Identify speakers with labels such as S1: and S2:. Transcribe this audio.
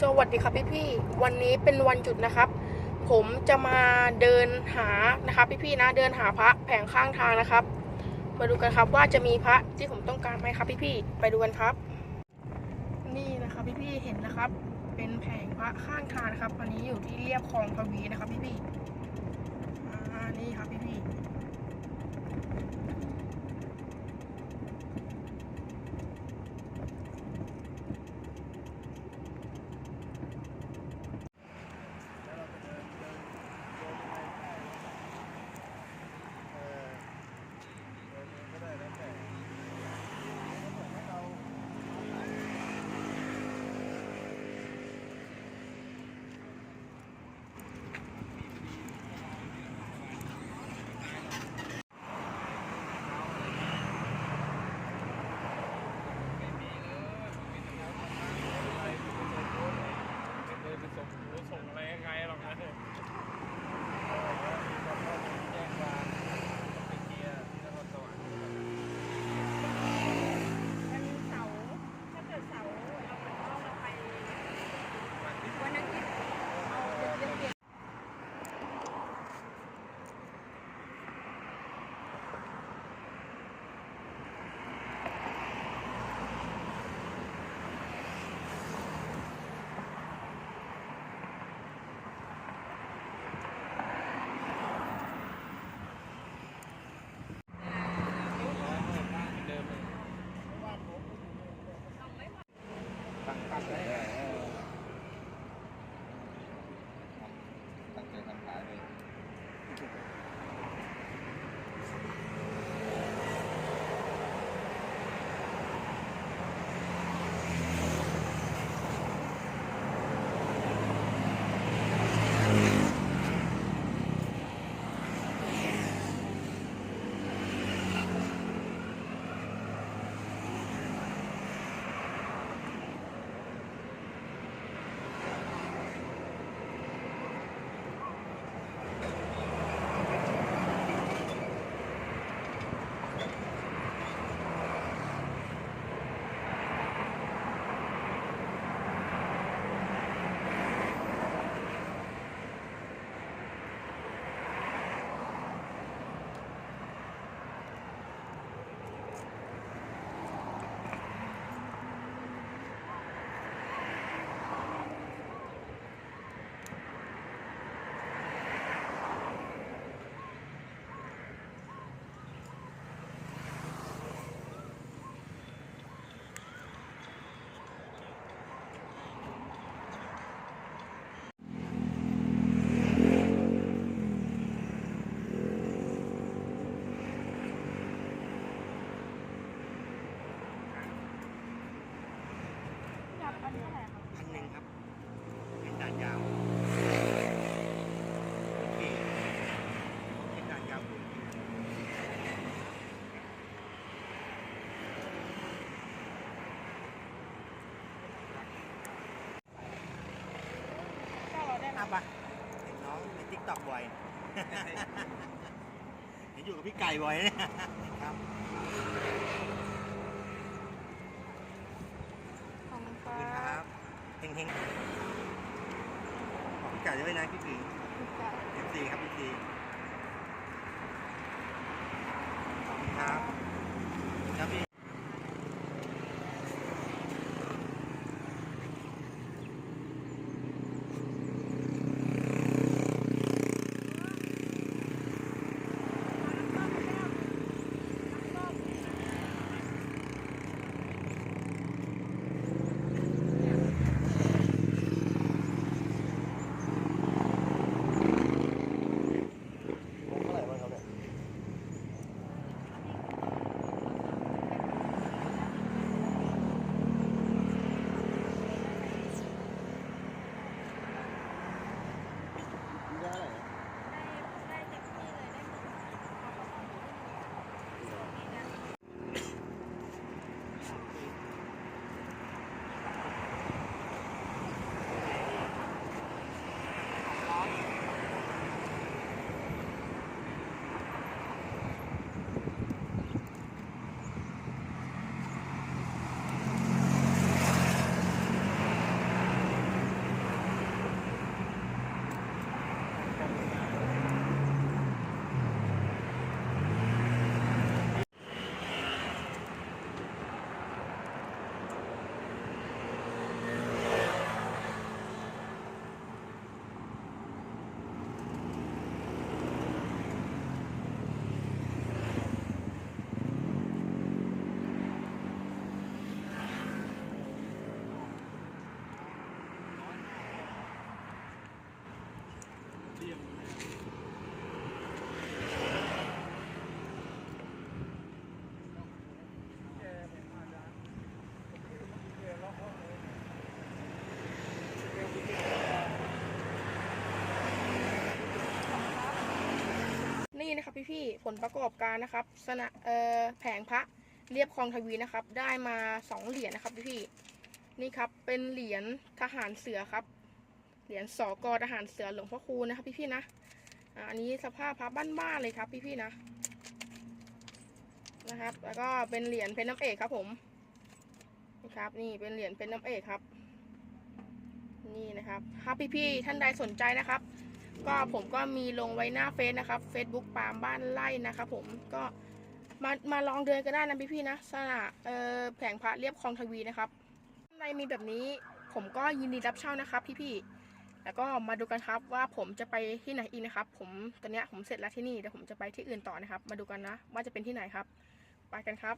S1: สวัสดีครับพี่พี่วันนี้เป็นวันหยุดนะครับ ผมจะมาเดินหานะครับพี่พี่นะเดินหาพระแผงข้างทางนะครับ มาดูกันครับว่าจะมีพระที่ผมต้องการไหมครับพี่พี่ไปดูกันครับ นี่นะครับพี่พี่เห็นนะครับ เป็นแผงพระข้างทางนะครับอันนี้อยู่ที่เรียบคลองทวีนะครับพี่พี่อ่านี่ครับพี่พี่ๆ
S2: เลยไปส่งหรือส่งอะไรยังไงหรอกนะเนี่ยแจ้งความไปเคลียร์ที่นครสวรรค์
S3: วันเสาร์ถ้าเกิดเสาร์เราก็เราไป
S2: วันที่
S3: วันอาทิตย์เอาเดือนเปลี่ยน
S2: เดิมเลย ตั้งตั้งเลย
S4: ตั้งใจทำขายเลย
S3: จับอันนี้เท่าไหร่ครับ
S4: พันหนึ่งครับ เป็นด่านยาวโอเคเป็นด่านยาวคุณ
S3: เก้าร้อยได้ไหม
S4: นับ ปะเห็นน้องในทิกตอกบ่อย เห็นอยู่กับพี่ไก่บ่อยเนี่ยครับ
S3: ขอบคุณค
S4: ขอบคุณค
S3: รั
S4: รั
S3: บบ
S4: เฮงๆบอกพี่ไก่ด้วยนะพี่ถึง เอฟซีครับเอฟซีขอบคุณครับครับพี่
S1: พี่ๆผลประกอบการนะครับสนะเอ่อแผงพระเรียบคลองทวีนะครับ ได้มาสองเหรียญนะครับพี่ๆนี่ครับเป็นเหรียญทหารเสือครับ เหรียญสอกอทหารเสือหลวงพ่อคูณนะครับพี่ๆนะอันนี้สภาพพระบ้านๆเลยครับพี่ๆนะนะครับ แล้วก็เป็นเหรียญเพชรน้ำเอกครับผมนี่ครับ นี่เป็นเหรียญเพชรน้ำเอกครับ นี่นะครับถ้าพี่ๆท่านใดสนใจนะครับ ก็ผมก็มีลงไว้หน้าเฟซนะครับ Facebook ปามบ้านไร่นะครับผมก็มามาลองเดินกันได้นะพี่ๆนะสนะเออแผงพระเรียบคลองทวีนะครับข้างในมีแบบนี้ผมก็ยินดีรับเช่านะครับ พี่ๆแล้วก็มาดูกันครับว่าผมจะไปที่ไหนอีกนะครับ ผมตอนนี้ผมเสร็จแล้วที่นี่เดี๋ยวผมจะไปที่อื่นต่อนะครับ มาดูกันนะ ว่าจะเป็นที่ไหนครับ ไปกันครับ